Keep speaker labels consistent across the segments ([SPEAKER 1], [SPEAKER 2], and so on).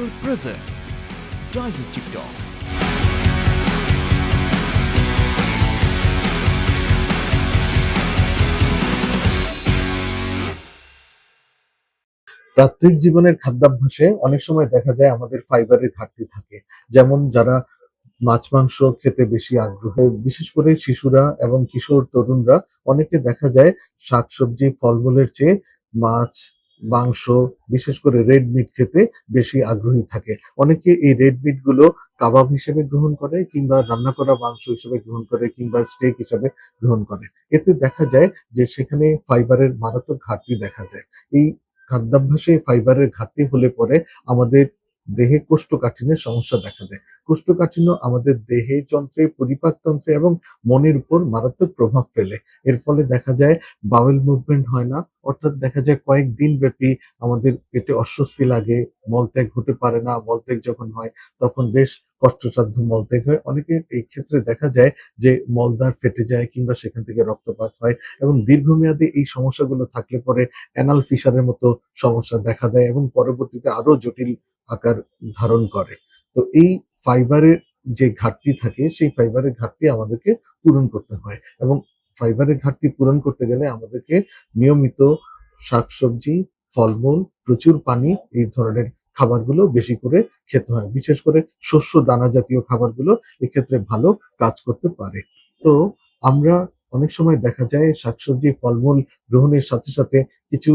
[SPEAKER 1] Channel presents Digestive Talks.
[SPEAKER 2] প্রাত্যহিক জীবনের খাদ্যাভ্যাসে অনেক সময় দেখা যায় আমাদের ফাইবারের ঘাটতি থাকে যেমন যারা মাছ, মাংস খেতে বেশি আগ্রহী, বিশেষ করে শিশুরা এবং কিশোর তরুণরা, অনেকে দেখা যায় শাকসবজি, ফলমূলের চেয়ে মাছ মাংস, বিশেষ করে রেড মিট খেতে বেশি আগ্রহী থাকে। অনেকে এই রেড মিটগুলো কাবাব হিসেবে গ্রহণ করে কিংবা রান্না করা মাংস হিসেবে গ্রহণ করে কিংবা স্টেক হিসেবে গ্রহণ করে। এতে দেখা যায় যে সেখানে ফাইবারের মারাত্মক ঘাটতি দেখা যায়। এই খাদ্যাভ্যাসে ফাইবারের ঘাটতি হলে পরে আমাদের দেহে কোষ্ঠকাঠিন্যের সমস্যা দেখা দেয়। কোষ্ঠকাঠিন্য আমাদের দেহে যন্ত্রে পরিপাকতন্ত্রে এবং মনের উপর মারাত্মক প্রভাব ফেলে। এর ফলে দেখা যায় বাউল মুভমেন্ট হয় না, অর্থাৎ দেখা যায় কয়েকদিন ব্যাপী আমাদের পেটে অস্বস্তি লাগে মলত্যাগ হতে পারে না মলত্যাগ যখন হয় তখন বেশ কষ্টসাধ্য মলত্যাগ হয়। অনেকের এই ক্ষেত্রে দেখা যায় যে মলদ্বার ফেটে যায় কিংবা সেখান থেকে রক্তপাত হয় এবং দীর্ঘমেয়াদী এই সমস্যাগুলো থাকলে পরে অ্যানাল ফিশারের মতো সমস্যা দেখা দেয় এবং পরবর্তীতে আরও জটিল আকার ধারণ করে। তো এই ফাইবারের যে ঘাটতি থাকে, সেই ফাইবারের ঘাটতি আমাদেরকে পূরণ করতে হয় এবং ফাইবারের ঘাটতি পূরণ করতে গেলে আমাদেরকে নিয়মিত শাকসবজি, ফলমূল, প্রচুর পানি এই ধরনের খাবারগুলো বেশি করে খেতে হয়। বিশেষ করে শস্য দানা জাতীয় খাবারগুলো এক্ষেত্রে ভালো কাজ করতে পারে। তো আমরা অনেক সময় দেখা যায় শাকসবজি, ফলমূল গ্রহণের সাথে সাথে কিছু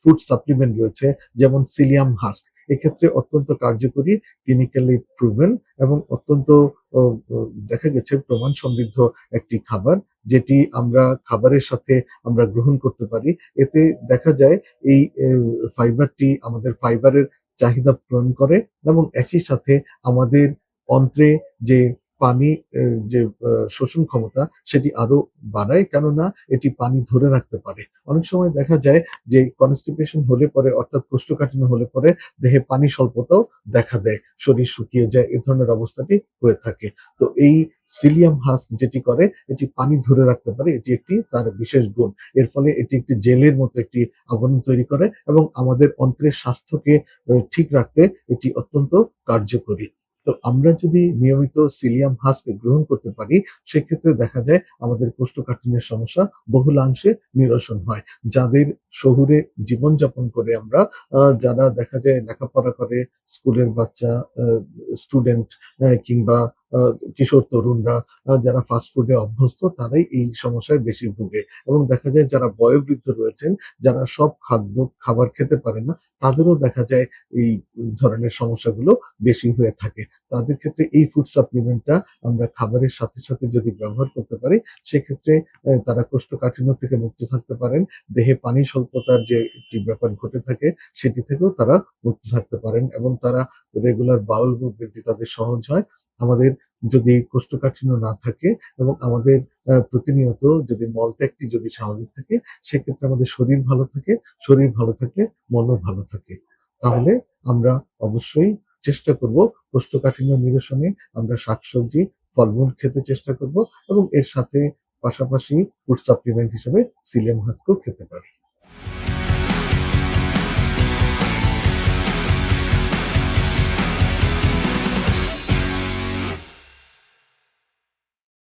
[SPEAKER 2] ফুড সাপ্লিমেন্ট রয়েছে, যেমন সিলিয়াম হাস্ক। এক্ষেত্রে অত্যন্ত কার্যকরী ক্লিনিক্যালি প্রুভেন এবং অত্যন্ত দেখা গেছে প্রমাণ সমৃদ্ধ একটি খাবার, যেটি আমরা খাবারের সাথে আমরা গ্রহণ করতে পারি। এতে দেখা যায় এই ফাইবারটি আমাদের ফাইবারের চাহিদা পূরণ করে এবং একই সাথে আমাদের অন্ত্রে যে পানি যে শোষণ ক্ষমতা সেটি আরও বাড়ায়। কেননা এটি পানি ধরে রাখতে পারে। অনেক সময় দেখা যায় যে কনস্টিপেশন হলে পরে, অর্থাৎ কোষ্ঠকাঠিন্য হলে পরে দেহে পানি স্বল্পতাও দেখা দেয়। শরীর শুকিয়ে যায়, এ ধরনের অবস্থাটি হয়ে থাকে। তো এই সিলিয়াম হাস্ক যেটি করে, এটি পানি ধরে রাখতে পারে, এটি একটি তার বিশেষ গুণ। এর ফলে এটি একটি জেলের মতো একটি আবরণ তৈরি করে এবং আমাদের অন্ত্রের স্বাস্থ্যকে ঠিক রাখতে এটি অত্যন্ত কার্যকরী। তো আমরা যদি নিয়মিত সিলিয়াম হাসকে গ্রহণ করতে পারি, সেক্ষেত্রে দেখা যায় আমাদের কোষ্ঠকাঠিন্যের সমস্যা বহুলাংশে নিরসন হয়। যাদের শহুরে জীবনযাপন করে আমরা যারা দেখা যায় লেখাপড়া করে, স্কুলের বাচ্চা স্টুডেন্ট কিংবা কিশোর তরুণরা যারা ফাস্টফুডে অভ্যস্ত, তারাই এই সমস্যায় বেশি ভুগে। এবং দেখা যায় যারা বয়োবৃদ্ধ রয়েছেন, যারা সব খাদ্য, খাবার খেতে পারে না, তাদেরও দেখা যায় এই ধরনের সমস্যাগুলো বেশি হয়ে থাকে। তাদের ক্ষেত্রে এই ফুড সাপ্লিমেন্টটা আমরা খাবারের সাথে সাথে যদি ব্যবহার করতে পারি, সেক্ষেত্রে তারা কোষ্ঠকাঠিন্য থেকে মুক্ত থাকতে পারেন। দেহে পানি স্বল্পতার যে একটি ব্যাপার ঘটে থাকে, সেটি থেকেও তারা মুক্ত থাকতে পারেন। এবং তারা রেগুলার বাউল মুভমেন্টটি তাদের সহজ হয়। আমাদের যদি কোষ্ঠকাঠিন্য না থাকে এবং আমাদের প্রতিনিয়ত যদি মলত্যাগটি যদি স্বাভাবিক থাকে, সেক্ষেত্রে আমাদের শরীর ভালো থাকে, শরীর ভালো থাকলে মনও ভালো থাকে। তাহলে আমরা অবশ্যই চেষ্টা করব কোষ্ঠকাঠিন্য নিরসনে আমরা শাকসবজি, ফলমূল খেতে চেষ্টা করব এবং এর সাথে পাশাপাশি ফুড সাপ্লিমেন্ট হিসেবে সিলিয়াম হাস্কও খেতে পারি।